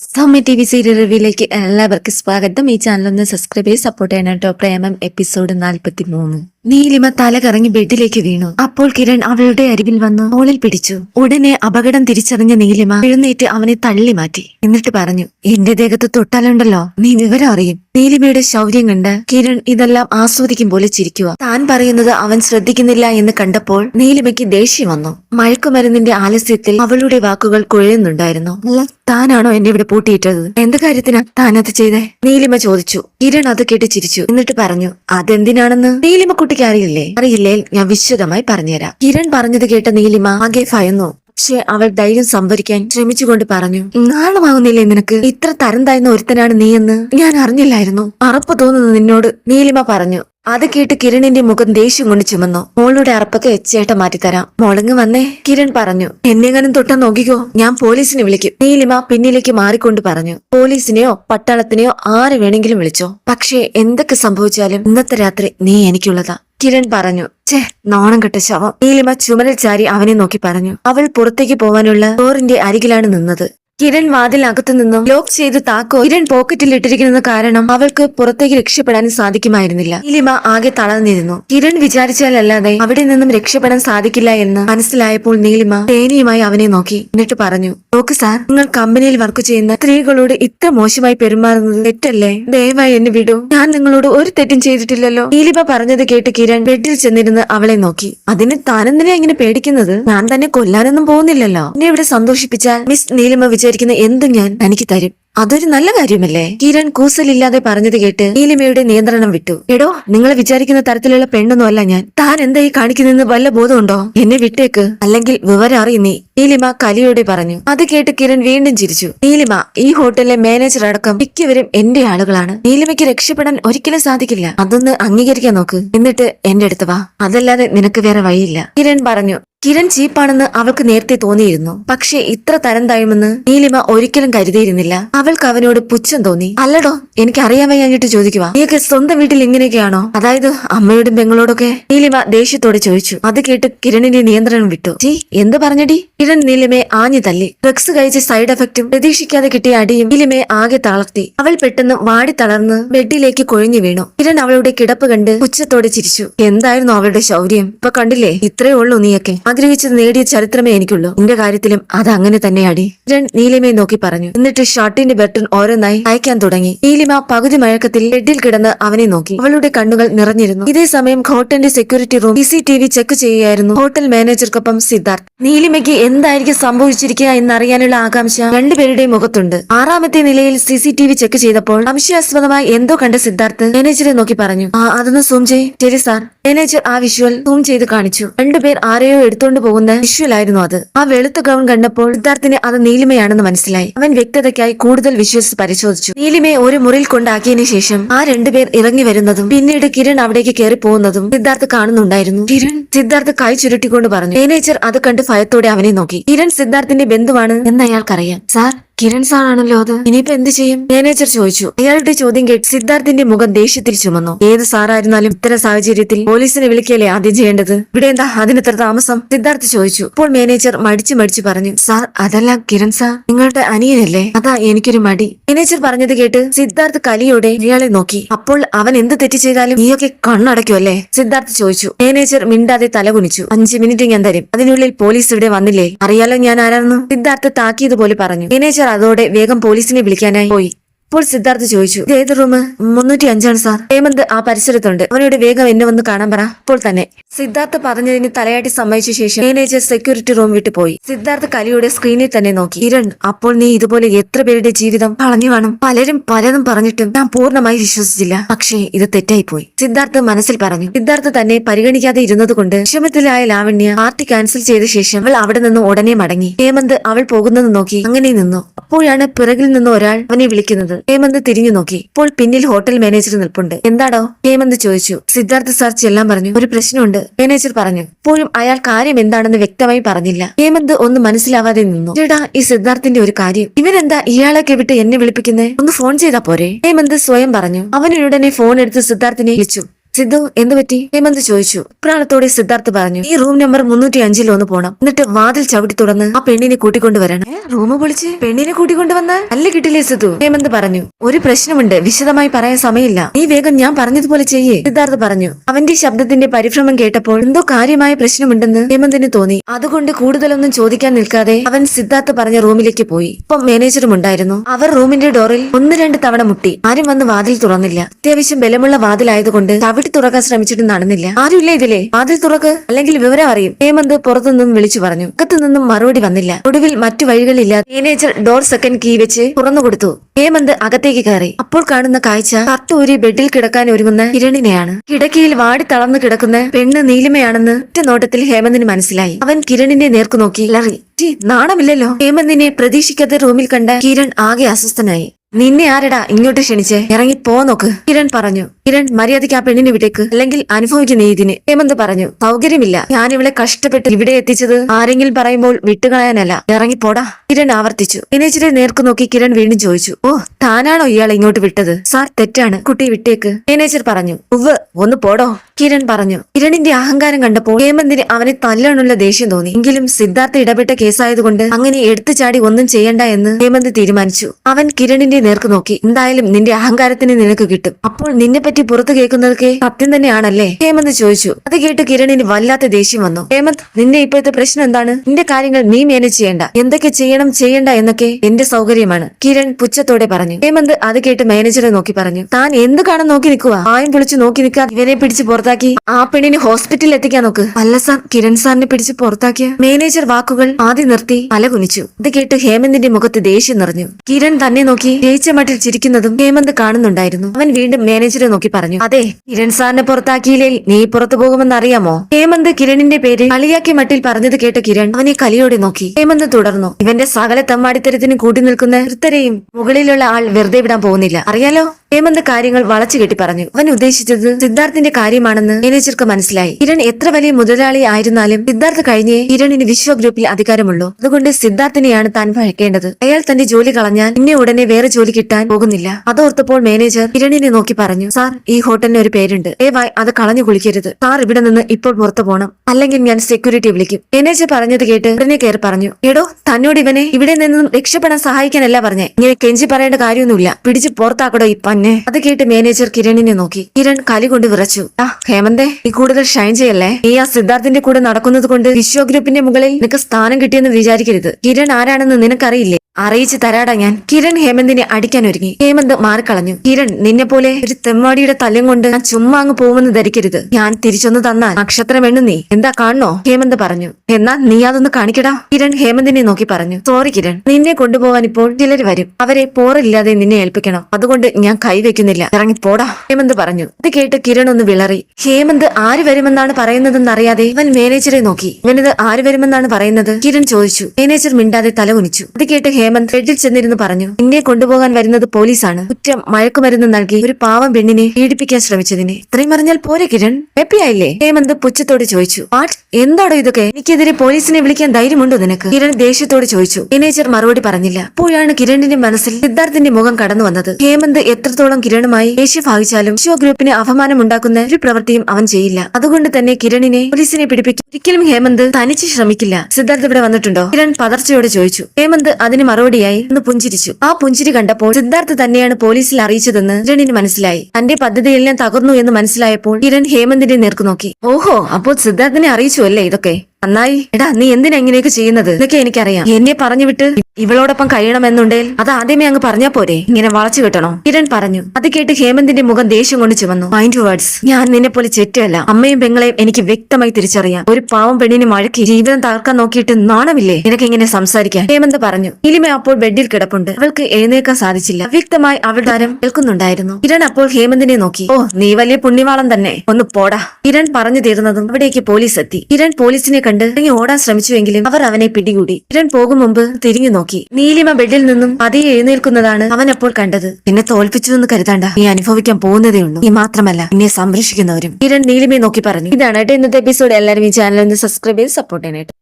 Soumya T V serial റിവ്യൂലേക്ക് എല്ലാവർക്കും സ്വാഗതം. ഈ ചാനൽ ഒന്ന് സബ്സ്ക്രൈബ് ചെയ്ത് സപ്പോർട്ട് ചെയ്യണം കേട്ടോ. പ്രേമം എപ്പിസോഡ് നാൽപ്പത്തി മൂന്ന് നീലിമ തലകറങ്ങി ബെഡിലേക്ക് വീണു. അപ്പോൾ കിരൺ അവളുടെ അരികിൽ വന്ന് മോളിൽ പിടിച്ചു. ഉടനെ അപകടം തിരിച്ചറിഞ്ഞ നീലിമ എഴുന്നേറ്റ് അവനെ തള്ളി മാറ്റി. എന്നിട്ട് പറഞ്ഞു എന്റെ ദേഹത്ത് തൊട്ടാലുണ്ടല്ലോ. നീ വിവരം അറിയും. നീലിമയുടെ ശൗര്യം കണ്ട് കിരൺ ഇതെല്ലാം ആസ്വദിക്കും പോലെ ചിരിക്കുക താൻ പറയുന്നത് അവൻ ശ്രദ്ധിക്കുന്നില്ല എന്ന് കണ്ടപ്പോൾ നീലിമയ്ക്ക് ദേഷ്യം വന്നു. മയക്കുമരുന്നിന്റെ ആലസ്യത്തിൽ അവളുടെ വാക്കുകൾ കുഴയുന്നുണ്ടായിരുന്നു. താനാണോ എന്നെ ഇവിടെ പൂട്ടിയിട്ടത്? എന്ത് കാര്യത്തിനാ താനത് ചെയ്തേ? നീലിമ ചോദിച്ചു. കിരൺ അത് കേട്ട് ചിരിച്ചു. എന്നിട്ട് പറഞ്ഞു അതെന്തിനാണെന്ന്? നീലിമ കുട്ടിക്ക് അറിയില്ലേ? അറിയില്ലേ ഞാൻ വിശദമായി പറഞ്ഞുതരാം. കിരൺ പറഞ്ഞത് കേട്ട നീലിമ ആകെ ഭയന്നു. പക്ഷെ അവൾ ധൈര്യം സംഭരിക്കാൻ ശ്രമിച്ചുകൊണ്ട് പറഞ്ഞു നാളമാകുന്നില്ലേ നിനക്ക്? ഇത്ര തരം താഴ്ന്ന ഒരുത്തനാണ് നീയെന്ന് ഞാൻ അറിഞ്ഞില്ലായിരുന്നു. അറപ്പ് തോന്നുന്നു നിന്നോട് നീലിമ പറഞ്ഞു. അത് കേട്ട് കിരണിന്റെ മുഖം ദേഷ്യം കൊണ്ട് ചുമന്നു. മോളുടെ അറപ്പൊക്കെ എച്ചേട്ട മാറ്റിത്തരാം. മോളങ്ങ് വന്നേ കിരൺ പറഞ്ഞു. എന്നെങ്ങനും തൊട്ടാ നോക്കിക്കോ ഞാൻ പോലീസിനെ വിളിക്കും. നീലിമ പിന്നിലേക്ക് മാറിക്കൊണ്ട് പറഞ്ഞു. പോലീസിനെയോ പട്ടാളത്തിനെയോ ആരെ വേണമെങ്കിലും വിളിച്ചോ. പക്ഷേ എന്തൊക്കെ സംഭവിച്ചാലും ഇന്നത്തെ രാത്രി നീ എനിക്കുള്ളതാ. കിരൺ പറഞ്ഞു ഛേ നാണം കെട്ട ശവം. നീലിമ ചുമലിൽ ചാരി അവനെ നോക്കി പറഞ്ഞു അവൾ പുറത്തേക്ക് പോവാനുള്ള ഡോറിന്റെ അരികിലാണ് നിന്നത്. കിരൺ വാതിൽ അകത്തു നിന്നും ലോക്ക് ചെയ്ത് താക്കോ കിരൺ പോക്കറ്റിൽ ഇട്ടിരിക്കുന്നത് കാരണം അവൾക്ക് പുറത്തേക്ക് രക്ഷപ്പെടാൻ സാധിക്കുമായിരുന്നില്ല. നീലിമ ആകെ തളർന്നിരുന്നു. കിരൺ വിചാരിച്ചാലല്ലാതെ അവിടെ നിന്നും രക്ഷപ്പെടാൻ സാധിക്കില്ല എന്ന് മനസ്സിലായപ്പോൾ നീലിമ തേനിയുമായി അവനെ നോക്കി. എന്നിട്ട് പറഞ്ഞു നോക്ക് സാർ നിങ്ങൾ കമ്പനിയിൽ വർക്ക് ചെയ്യുന്ന സ്ത്രീകളോട് ഇത്ര മോശമായി പെരുമാറുന്നത് തെറ്റല്ലേ? ദയവായി എന്നെ വിടൂ. ഞാൻ നിങ്ങളോട് ഒരു തെറ്റും ചെയ്തിട്ടില്ലല്ലോ. നീലിമ പറഞ്ഞത് കേട്ട് കിരൺ ബെഡിൽ ചെന്നിരുന്ന് അവളെ നോക്കി. അതിന് താനെന്തിനാ ഇങ്ങനെ പേടിക്കുന്നത്? ഞാൻ തന്നെ കൊല്ലാനൊന്നും പോകുന്നില്ലല്ലോ. എന്നെ ഇവിടെ സന്തോഷിപ്പിച്ചാൽ മിസ് നീലിമ വിചാരിക്കുന്ന എന്തും ഞാൻ തനിക്ക് തരും? അതൊരു നല്ല കാര്യമല്ലേ? കിരൺ കൂസലില്ലാതെ പറഞ്ഞത് കേട്ട് നീലിമയുടെ നിയന്ത്രണം വിട്ടു. എടോ നിങ്ങൾ വിചാരിക്കുന്ന തരത്തിലുള്ള പെണ്ണൊന്നും അല്ല ഞാൻ. താൻ എന്താ ഈ കാണിക്കുന്നെന്ന് വല്ല ബോധമുണ്ടോ? എന്നെ വിട്ടേക്ക്. അല്ലെങ്കിൽ വിവരം അറിയും നീ നീലിമ കലിയോടെ പറഞ്ഞു. അത് കേട്ട് കിരൺ വീണ്ടും ചിരിച്ചു. നീലിമ ഈ ഹോട്ടലിലെ മാനേജർ അടക്കം മിക്കവരും എന്റെ ആളുകളാണ്. നീലിമയ്ക്ക് രക്ഷപ്പെടാൻ ഒരിക്കലും സാധിക്കില്ല. അതൊന്ന് അംഗീകരിക്കാൻ നോക്ക്. എന്നിട്ട് എന്റെ അടുത്ത് വാ. അതല്ലാതെ നിനക്ക് വേറെ വഴിയില്ല. കിരൺ പറഞ്ഞു. കിരൺ ചീപ്പാണെന്ന് അവൾക്ക് നേരത്തെ തോന്നിയിരുന്നു. പക്ഷേ ഇത്ര തരം താഴുമെന്ന് നീലിമ ഒരിക്കലും കരുതിയിരുന്നില്ല. അവൾക്ക് അവനോട് പുച്ഛം തോന്നി. അല്ലടോ എനിക്ക് അറിയാൻ വയ്യാഞ്ഞിട്ട് ചോദിക്കുക നീയൊക്കെ സ്വന്തം വീട്ടിൽ ഇങ്ങനെയൊക്കെയാണോ? അതായത് അമ്മയോടും പെങ്ങളോടൊക്കെ? നീലിമ ദേഷ്യത്തോടെ ചോദിച്ചു. അത് കേട്ട് കിരണിന്റെ നിയന്ത്രണം വിട്ടു. ചീ എന്ത് പറഞ്ഞടി? കിരൺ നീലിമയെ ആഞ്ഞു തല്ലി. ഡ്രഗ്സ് കഴിച്ച സൈഡ് എഫക്റ്റും പ്രതീക്ഷിക്കാതെ കിട്ടിയ അടിയും നീലിമയെ ആകെ തളർത്തി. അവൾ പെട്ടെന്ന് വാടി തളർന്ന് ബെഡിലേക്ക് കൊഴിഞ്ഞു വീണു. കിരൺ അവളുടെ കിടപ്പ് കണ്ട് പുച്ഛത്തോടെ ചിരിച്ചു. എന്തായിരുന്നു അവളുടെ ശൗര്യം? ഇപ്പൊ കണ്ടില്ലേ? ഇത്രയേ ഉള്ളൂ നീയൊക്കെ. ആഗ്രഹിച്ചത് നേടിയ ചരിത്രമേ എനിക്കുള്ളൂ. നിന്റെ കാര്യത്തിലും അത് അങ്ങനെ തന്നെയാടി. കിരൺ നീലിമയെ നോക്കി പറഞ്ഞു. എന്നിട്ട് ഷർട്ടിന്റെ ബട്ടൺ ഓരോന്നായി അയക്കാൻ തുടങ്ങി. നീലിമ പകുതി മഴക്കത്തിൽ ബെഡിൽ കിടന്ന് അവനെ നോക്കി. അവളുടെ കണ്ണുകൾ നിറഞ്ഞിരുന്നു. ഇതേ സമയം ഹോട്ടലിന്റെ സെക്യൂരിറ്റി റൂം സി ചെക്ക് ചെയ്യുകയായിരുന്നു ഹോട്ടൽ മാനേജർക്കൊപ്പം സിദ്ധാർത്ഥ്. നീലിമയ്ക്ക് എന്തായിരിക്കും സംഭവിച്ചിരിക്കുക എന്നറിയാനുള്ള ആകാംക്ഷ രണ്ടുപേരുടെയും മുഖത്തുണ്ട്. ആറാമത്തെ നിലയിൽ C C T V check ചെയ്തപ്പോൾ സംശയാസ്പദമായി എന്തോ കണ്ട സിദ്ധാർത്ഥ് മാനേജറെ നോക്കി പറഞ്ഞു. ആ അതൊന്ന് സൂം ചെയ് ശരി സാർ. മാനേജർ ആ വിഷ്വൽ സൂം ചെയ്ത് കാണിച്ചു. രണ്ടുപേർ ആരെയോ എടുത്തോണ്ട് പോകുന്ന വിഷ്വൽ ആയിരുന്നു അത്. ആ വെളുത്ത ഗൗൺ കണ്ടപ്പോൾ സിദ്ധാർത്ഥിന് അത് നീലിമയാണെന്ന് മനസ്സിലായി. അവൻ വ്യക്തതയ്ക്കായി കൂടുതൽ വിഷ്വൽസ് പരിശോധിച്ചു. നീലിമയെ ഒരു മുറിയിൽ കൊണ്ടാക്കിയതിനു ശേഷം ആ രണ്ടുപേർ ഇറങ്ങി വരുന്നതും പിന്നീട് കിരൺ അവിടേക്ക് കയറി പോകുന്നതും സിദ്ധാർത്ഥ് കാണുന്നുണ്ടായിരുന്നു. കിരൺ സിദ്ധാർത്ഥ് കൈ ചുരുട്ടിക്കൊണ്ട് പറഞ്ഞു മാനേജർ അത് കണ്ട് ഭയത്തോടെ അവനെ നോക്കി. കിരൺ സിദ്ധാർത്ഥിന്റെ ബന്ധുവാണ് എന്ന് അയാൾക്കറിയാം സാർ കിരൺ സാറാണല്ലോ അത്. ഇനിയിപ്പോ എന്ത് ചെയ്യും? മാനേജർ ചോദിച്ചു. അയാളുടെ ചോദ്യം കേട്ട് സിദ്ധാർത്ഥിന്റെ മുഖം ദേഷ്യത്തിൽ ചുമന്നു. ഏത് സാറായിരുന്നാലും ഇത്തരം സാഹചര്യത്തിൽ പോലീസിനെ വിളിക്കല്ലേ ആദ്യം ചെയ്യേണ്ടത്? ഇവിടെ എന്താ അതിനെത്ര താമസം? സിദ്ധാർത്ഥ് ചോദിച്ചു. അപ്പോൾ മാനേജർ മടിച്ചു മടിച്ചു പറഞ്ഞു സാർ അതല്ല കിരൺ സാർ നിങ്ങളുടെ അനിയനല്ലേ? അതാ എനിക്കൊരു മടി. മാനേജർ പറഞ്ഞത് കേട്ട് സിദ്ധാർത്ഥ് കലിയോടെ ഇയാളെ നോക്കി. അപ്പോൾ അവൻ എന്ത് തെറ്റ് ചെയ്താലും നീയൊക്കെ കണ്ണടയ്ക്കുമല്ലേ സിദ്ധാർത്ഥ് ചോദിച്ചു. മാനേജർ മിണ്ടാതെ തലകുനിച്ചു. അഞ്ച് മിനിറ്റ് ഞാൻ തരും. അതിനുള്ളിൽ പോലീസ് ഇവിടെ വന്നില്ലേ? അറിയാലോ ഞാൻ ആരാണെന്ന്? സിദ്ധാർത്ഥ് താക്കിയതുപോലെ പറഞ്ഞു. മാനേജർ അതോടെ വേഗം പോലീസിനെ വിളിക്കാനായി. പോയി അപ്പോൾ സിദ്ധാർത്ഥ് ചോദിച്ചു ഇത് ഏത് റൂം മുന്നൂറ്റി അഞ്ചാണ് സാർ. ഹേമന്ത് ആ പരിസരത്തുണ്ട്. അവനോട് വേഗം എന്നെ വന്ന് കാണാൻ പറ. അപ്പോൾ തന്നെ. സിദ്ധാർത്ഥ് പറഞ്ഞതിന് തലയാട്ടി സമ്മതിച്ച ശേഷം മാനേജർ സെക്യൂരിറ്റി റൂം വിട്ടു പോയി. സിദ്ധാർത്ഥ് കലിയുടെ സ്ക്രീനിൽ തന്നെ നോക്കി. ഇരൺ അപ്പോൾ നീ ഇതുപോലെ എത്ര പേരുടെ ജീവിതം കളഞ്ഞു കാണും? പലരും പലതും പറഞ്ഞിട്ടും ഞാൻ പൂർണമായി വിശ്വസിച്ചില്ല. പക്ഷേ ഇത് തെറ്റായി പോയി സിദ്ധാർത്ഥ് മനസ്സിൽ പറഞ്ഞു. സിദ്ധാർത്ഥ് തന്നെ പരിഗണിക്കാതെ ഇരുന്നത് കൊണ്ട് വിഷമത്തിലായ ലാവണ്യ പാർട്ടി ക്യാൻസൽ ചെയ്ത ശേഷം അവൾ അവിടെ നിന്ന് ഉടനെ മടങ്ങി. ഹേമന്ത് അവൾ പോകുന്നത് നോക്കി അങ്ങനെ നിന്നു. അപ്പോഴാണ് പിറകിൽ നിന്ന് ഒരാൾ അവനെ വിളിക്കുന്നത്. ഹേമന്ത് തിരിഞ്ഞു നോക്കി. ഇപ്പോൾ പിന്നിൽ ഹോട്ടൽ മാനേജർ നിൽപ്പുണ്ട്. എന്താടോ? ഹേമന്ത് ചോദിച്ചു. സിദ്ധാർത്ഥ സാർ ചെല്ലാൻ പറഞ്ഞു. ഒരു പ്രശ്നമുണ്ട്. മാനേജർ പറഞ്ഞു. ഇപ്പോഴും അയാൾ കാര്യം എന്താണെന്ന് വ്യക്തമായി പറഞ്ഞില്ല. ഹേമന്ത് ഒന്ന് മനസ്സിലാവാതെ നിന്നു. ചേട്ടാ ഈ സിദ്ധാർത്ഥിന്റെ ഒരു കാര്യം. ഇവനെന്താ ഇയാളൊക്കെ വിട്ട് എന്നെ വിളിപ്പിക്കുന്നേ? ഒന്ന് ഫോൺ ചെയ്താ പോരെ. ഹേമന്ത് സ്വയം പറഞ്ഞു. അവനുടനെ ഫോൺ എടുത്ത് സിദ്ധാർത്ഥിനെ വിളിച്ചു. സിദ്ധു എന്ത് പറ്റി? ഹേമന്ത് ചോദിച്ചു. പ്രാണത്തോടെ സിദ്ധാർത്ഥ് പറഞ്ഞു ഈ റൂം നമ്പർ മുന്നൂറ്റി അഞ്ചിൽ ഒന്ന് പോണം. എന്നിട്ട് വാതിൽ ചവിട്ടി തുറന്ന് ആ പെണ്ണിനെ കൂട്ടിക്കൊണ്ടുവരണം റൂം പൊളിച്ച് പെണ്ണിനെ കൂട്ടിക്കൊണ്ടുവന്ന് അല്ല കിട്ടില്ലേ സിദ്ധു? ഹേമന്ത് പറഞ്ഞു ഒരു പ്രശ്നമുണ്ട്. വിശദമായി പറയാൻ സമയമില്ല. നീ വേഗം ഞാൻ പറഞ്ഞതുപോലെ ചെയ്യേ. സിദ്ധാർത്ഥ് പറഞ്ഞു അവന്റെ ശബ്ദത്തിന്റെ പരിഭ്രമം കേട്ടപ്പോൾ എന്തോ കാര്യമായ പ്രശ്നമുണ്ടെന്ന് ഹേമന്തിന് തോന്നി. അതുകൊണ്ട് കൂടുതലൊന്നും ചോദിക്കാൻ നിൽക്കാതെ അവൻ സിദ്ധാർത്ഥ് പറഞ്ഞ റൂമിലേക്ക് പോയി. ഇപ്പം മാനേജറും ഉണ്ടായിരുന്നു. അവർ റൂമിന്റെ ഡോറിൽ ഒന്ന് രണ്ട് തവണ മുട്ടി. ആരും വന്ന് വാതിൽ തുറന്നില്ല. അത്യാവശ്യം ബലമുള്ള വാതിലായതുകൊണ്ട് ചവിട്ടി തുറക്കാൻ ശ്രമിച്ചിട്ട് നടന്നില്ല. ആരുമില്ല ഇതിലെ. വാതിൽ തുറക്ക് അല്ലെങ്കിൽ വിവരം അറിയും. ഹേമന്ത് പുറത്തുനിന്നും വിളിച്ചു പറഞ്ഞു. അകത്തു നിന്നും മറുപടി വന്നില്ല. ഒടുവിൽ മറ്റു വഴികളില്ല ടീനേജർ ഡോർ സെക്കൻഡ് കീ വെച്ച് തുറന്നു കൊടുത്തു. ഹേമന്ത് അകത്തേക്ക് കയറി. അപ്പോൾ കാണുന്ന കാഴ്ച കത്തൂരി ബെഡിൽ കിടക്കാൻ ഒരുങ്ങുന്ന കിരണിനെയാണ്. കിടക്കയിൽ വാടി തളർന്നു കിടക്കുന്ന പെണ്ണ് നീലിമയാണെന്ന് ഒറ്റ നോട്ടത്തിൽ ഹേമന്തിന് മനസ്സിലായി. അവൻ കിരണിനെ നേർക്കു നോക്കി ലറി "ഛീ, നാണമില്ലല്ലോ. ഹേമന്തിനെ പ്രതീക്ഷിക്കാത്ത റൂമിൽ കണ്ട കിരൺ ആകെ അസ്വസ്ഥനായി. നിന്നെ ആരടാ ഇങ്ങോട്ട് ക്ഷണിച്ചേ? ഇറങ്ങി പോ നോക്ക്. കിരൺ പറഞ്ഞു. കിരൺ മര്യാദയ്ക്ക് ആ പെണ്ണിനെ വിട്ടേക്ക്. അല്ലെങ്കിൽ അനുഭവിക്കുന്ന ഇതിന്. ഹേമന്ത് പറഞ്ഞു. സൗകര്യമില്ല. ഞാൻ കഷ്ടപ്പെട്ട് ഇവിടെ എത്തിച്ചത് ആരെങ്കിലും പറയുമ്പോൾ വിട്ടുകളയാനല്ല. ഇറങ്ങി പോടാ. കിരൺ ആവർത്തിച്ചു. മാനേജറെ നേർക്കു നോക്കി കിരൺ വീണ്ടും ചോദിച്ചു. ഓ താനാണോ ഇയാൾ ഇങ്ങോട്ട് വിട്ടത്? സാർ തെറ്റാണ്. കുട്ടി വിട്ടേക്ക്. മാനേജർ പറഞ്ഞു. ഉവ് ഒന്ന് പോടോ. കിരൺ പറഞ്ഞു. കിരണിന്റെ അഹങ്കാരം കണ്ടപ്പോൾ ഹേമന്തിന് അവനെ തല്ലാനുള്ള ദേഷ്യം തോന്നി. എങ്കിലും സിദ്ധാർത്ഥ ഇടപെട്ട കേസായതുകൊണ്ട് അങ്ങനെ എടുത്തു ചാടി ഒന്നും ചെയ്യണ്ട എന്ന് ഹേമന്ത് തീരുമാനിച്ചു. അവൻ കിരണിന്റെ നേർക്ക് നോക്കി. എന്തായാലും നിന്റെ അഹങ്കാരത്തിന് നിനക്ക് കിട്ടും. അപ്പോൾ നിന്നെ പറ്റി പുറത്തു കേൾക്കുന്നതൊക്കെ സത്യം തന്നെയാണല്ലേ? ഹേമന്ത് ചോദിച്ചു. അത് കേട്ട് കിരണിന് വല്ലാത്ത ദേഷ്യം വന്നു. ഹേമന്ത് നിന്റെ ഇപ്പോഴത്തെ പ്രശ്നം എന്താണ്? നിന്റെ കാര്യങ്ങൾ നീ മേനേജ് ചെയ്യേണ്ട. എന്തൊക്കെ ചെയ്യണം ചെയ്യണ്ട എന്നൊക്കെ എന്റെ സൗകര്യമാണ്. കിരൺ പുച്ഛത്തോടെ പറഞ്ഞു. ഹേമന്ത് അത് കേട്ട് മാനേജറെ നോക്കി പറഞ്ഞു. താൻ എന്ത് കാണാൻ നോക്കി നിൽക്കുക ആയും പൊളിച്ച് നോക്കി നിൽക്കാൻ ഇവനെ പിടിച്ച് പുറത്താക്കി. ആ പെണ്ണിനെ ഹോസ്പിറ്റലിൽ എത്തിക്കാൻ നോക്ക്. അല്ല സാർ കിരൺ സാറിനെ പിടിച്ച് പുറത്താക്കിയ മാനേജർ വാക്കുകൾ ആദ്യം നിർത്തി തലകുനിച്ചു. ഇത് കേട്ട് ഹേമന്തിന്റെ മുഖത്ത് ദേഷ്യം നിറഞ്ഞു. കിരൺ തന്നെ നോക്കി ജയിച്ച മട്ടിൽ ചിരിക്കുന്നതും ഹേമന്ത് കാണുന്നുണ്ടായിരുന്നു. അവൻ വീണ്ടും മാനേജറെ നോക്കി പറഞ്ഞു അതെ കിരൺ സാറിനെ പുറത്താക്കിയില്ലേ? നീ പുറത്തു പോകുമെന്ന് അറിയാമോ ഹേമന്ത് കിരണിന്റെ പേര് കളിയാക്കി മട്ടിൽ പറഞ്ഞത് കേട്ട കിരൺ അവനെ കലിയോടെ നോക്കി. ഹേമന്ത് തുടർന്നു ഇവന്റെ സകല തമ്മാടിത്തരത്തിന് കൂട്ടി നിൽക്കുന്ന വൃത്തരെയും മുകളിലുള്ള ആൾ വെറുതെ വിടാൻ പോകുന്നില്ല. അറിയാലോ? ഹേമന്ത് കാര്യങ്ങൾ വളച്ചു കെട്ടി പറഞ്ഞു. അവൻ ഉദ്ദേശിച്ചത് സിദ്ധാർത്ഥിന്റെ കാര്യമാണെന്ന് മാനേജർക്ക് മനസ്സിലായി. കിരൺ എത്ര വലിയ മുതലാളി ആയിരുന്നാലും സിദ്ധാർത്ഥ് കഴിഞ്ഞേ കിരണിന് വിശ്വ ഗ്രൂപ്പിൽ അധികാരമുള്ളൂ. അതുകൊണ്ട് സിദ്ധാർത്ഥിനെയാണ് താൻ ഭയക്കേണ്ടത് അയാൾ തന്റെ ജോലി കളഞ്ഞാൽ പിന്നെ ഉടനെ വേറെ ജോലി കിട്ടാൻ പോകുന്നില്ല. അതോർത്തപ്പോൾ മാനേജർ കിരണിനെ നോക്കി പറഞ്ഞു സാർ ഈ ഹോട്ടലിന് ഒരു പേരുണ്ട്. ദയവായി അത് കളഞ്ഞു കുളിക്കരുത്. സാർ ഇവിടെ നിന്ന് ഇപ്പോൾ പുറത്തു പോകണം അല്ലെങ്കിൽ ഞാൻ സെക്യൂരിറ്റി വിളിക്കും. മാനേജർ പറഞ്ഞത് കേട്ട് ഉടനെ കയറി പറഞ്ഞു എടോ തന്നോട് ഇവനെ ഇവിടെ നിന്നും രക്ഷപ്പെടാൻ സഹായിക്കാനല്ല പറഞ്ഞേ. ഇങ്ങനെ കെഞ്ചി പറയേണ്ട കാര്യമൊന്നുമില്ല. പിടിച്ച് പുറത്താക്കടോ ഈ പന്നെ അത് കേട്ട് മാനേജർ കിരണിനെ നോക്കി. കിരൺ കലി കൊണ്ട് വിറച്ചു. ആ ഹേമന്തേ നീ കൂടുതൽ ഷൈൻ ചെയ്യല്ലേ? നീ ആ സിദ്ധാർത്ഥിന്റെ കൂടെ നടക്കുന്നത് കൊണ്ട് വിശ്വ ഗ്രൂപ്പിന്റെ മുകളിൽ നിനക്ക് സ്ഥാനം കിട്ടിയെന്ന് വിചാരിക്കരുത്. കിരൺ ആരാണെന്ന് നിനക്കറിയില്ലേ? അറിയിച്ചു തരാടാ ഞാൻ. കിരൺ ഹേമന്തിനെ അടിക്കാൻ ഒരുങ്ങി. ഹേമന്ത് മാറിക്കളഞ്ഞു. കിരൺ നിന്നെ പോലെ ഒരു തെമ്മാടിയുടെ തല്ലും കൊണ്ട് ഞാൻ ചുമ്മാ അങ്ങ് പോകുമെന്ന് ധരിക്കരുത്. ഞാൻ തിരിച്ചൊന്ന് തന്നാൽ നക്ഷത്രം എണ്ണു നീ. എന്താ കാണണോ? ഹേമന്ത് പറഞ്ഞു. എന്നാ നീ അതൊന്ന് കാണിക്കടാ. കിരൺ ഹേമന്തിനെ നോക്കി പറഞ്ഞു. സോറി കിരൺ. നിന്നെ കൊണ്ടുപോകാൻ ഇപ്പോൾ ചിലർ വരും. അവരെ പോറില്ലാതെ നിന്നെ ഏൽപ്പിക്കണം. അതുകൊണ്ട് ഞാൻ കൈവയ്ക്കുന്നില്ല ഇറങ്ങി പോടാ. ഹേമന്ത് പറഞ്ഞു. ഇത് കേട്ട് കിരൺ ഒന്ന് വിളറി. ഹേമന്ത് ആര് വരുമെന്നാണ് പറയുന്നതെന്ന് അറിയാതെ ഇവൻ മാനേജറെ നോക്കി. ഇവനത് ആര് വരുമെന്നാണ് പറയുന്നത്? കിരൺ ചോദിച്ചു. മാനേജർ മിണ്ടാതെ തല കുനിച്ചു. ഇത് കേട്ട് ഹേമന്ത് ബെഡിൽ ചെന്നിരുന്ന് പറഞ്ഞു നിന്നെ കൊണ്ടുപോകാൻ വരുന്നത് പോലീസാണ്. കുറ്റം മയക്കുമരുന്ന് നൽകി ഒരു പാവം പെണ്ണിനെ പീഡിപ്പിക്കാൻ ശ്രമിച്ചതിനെ. ഇത്രയും പറഞ്ഞാൽ പോരെ കിരൺ? ഹാപ്പിയായില്ലേ ഹേമന്ത് പുച്ഛത്തോട് ചോദിച്ചു വാട്ട്? എന്താടോ ഇതൊക്കെ? എനിക്കെതിരെ പോലീസിനെ വിളിക്കാൻ ധൈര്യമുണ്ടോ നിനക്ക്? കിരൺ ദേഷ്യത്തോട് ചോദിച്ചു ടീനേജർ മറുപടി പറഞ്ഞില്ല. അപ്പോഴാണ് കിരണിന്റെ മനസ്സിൽ സിദ്ധാർത്ഥിന്റെ മുഖം കടന്നു വന്നത്. ഹേമന്ത് എത്രത്തോളം കിരണുമായി ദേഷ്യം ഭാവിച്ചാലും ഷോ ഗ്രൂപ്പിന് അപമാനമുണ്ടാക്കുന്ന ഒരു പ്രവൃത്തിയും അവൻ ചെയ്യില്ല. അതുകൊണ്ട് തന്നെ കിരണിനെ പോലീസിനെ പിടിപ്പിക്കും ഒരിക്കലും ഹേമന്ത് തനിച്ച് ശ്രമിക്കില്ല. സിദ്ധാർത്ഥ് ഇവിടെ വന്നിട്ടുണ്ടോ? കിരൺ പതർച്ചയോടെ ചോദിച്ചു ഹേമന്ത് അതിന് മറുപടിയായി ഒന്ന് പുഞ്ചിരിച്ചു. ആ പുഞ്ചിരി കണ്ടപ്പോൾ സിദ്ധാർത്ഥ് തന്നെയാണ് പോലീസിൽ അറിയിച്ചതെന്ന് കിരണിന് മനസ്സിലായി. തന്റെ പദ്ധതിയെല്ലാം തകർന്നു എന്ന് മനസ്സിലായപ്പോൾ കിരൺ ഹേമന്തിന്റെ നേർക്കു നോക്കി ഓഹോ അപ്പോൾ സിദ്ധാർത്ഥിനെ അറിയിച്ചു അല്ലേ ഇതൊക്കെ? നന്നായി എടാ നീ എന്തിനാ ഇങ്ങനെയൊക്കെ ചെയ്യുന്നത്? ഇതൊക്കെ എനിക്കറിയാം. എന്നെ പറഞ്ഞു വിട്ട് ഇവളോടൊപ്പം കഴിയണമെന്നുണ്ടേൽ അത് ആദ്യമേ അങ്ങ് പറഞ്ഞാ പോരെ. ഇങ്ങനെ വളച്ചു കിട്ടണോ. കിരൺ പറഞ്ഞു. അത് കേട്ട് ഹേമന്തിന്റെ മുഖം ദേഷ്യം കൊണ്ട് ചുമന്നു. മൈൻഡ് വേർഡ്സ് ഞാൻ നിന്നെ പോലെ ചെറ്റല്ല അമ്മയും പെങ്ങളെയും എനിക്ക് വ്യക്തമായി തിരിച്ചറിയാം. ഒരു പാവം പെണ്ണിനെ മഴക്കി ജീവിതം തകർക്കാൻ നോക്കിയിട്ട് നാണമില്ലേ? നിനക്ക് ഇങ്ങനെ സംസാരിക്കാൻ? ഹേമന്ത് പറഞ്ഞു. ഇലിമ അപ്പോൾ ബെഡിൽ കിടപ്പുണ്ട്. അവൾക്ക് എഴുന്നേൽക്കാൻ സാധിച്ചില്ല. വ്യക്തമായി അവളുടെ താരം കേൾക്കുന്നുണ്ടായിരുന്നു. കിരൺ അപ്പോൾ ഹേമന്തിനെ നോക്കി. ഓ നീ വലിയ പുണ്യവാളം തന്നെ. ഒന്ന് പോടാ. കിരൺ പറഞ്ഞു തീർന്നതും അവിടേക്ക് പോലീസ് എത്തി. കിരൺ പോലീസിനെ കണ്ട് ഇറങ്ങി ഓടാൻ ശ്രമിച്ചുവെങ്കിലും അവർ അവനെ പിടികൂടി. കിരൺ പോകും മുമ്പ് തിരിഞ്ഞു നോക്കി. നീലിമ ബെഡിൽ നിന്നും പതിയെ എഴുന്നേൽക്കുന്നതാണ് അവൻ അപ്പോൾ കണ്ടത്. പിന്നെ തോൽപ്പിച്ചു എന്ന് കരുതണ്ട. നീ അനുഭവിക്കാൻ പോകുന്നതേ ഉള്ളൂ. നീ മാത്രമല്ല എന്നെ സംരക്ഷിക്കുന്നവരും. കിരൺ നീലിമയെ നോക്കി പറഞ്ഞു. ഇതാണ് ഇന്നത്തെ എപ്പിസോഡ് എല്ലാവരും ഈ ചാനൽ ഒന്ന് സബ്സ്ക്രൈബ് ചെയ്ത് സപ്പോർട്ട് ചെയ്യാനായിട്ട്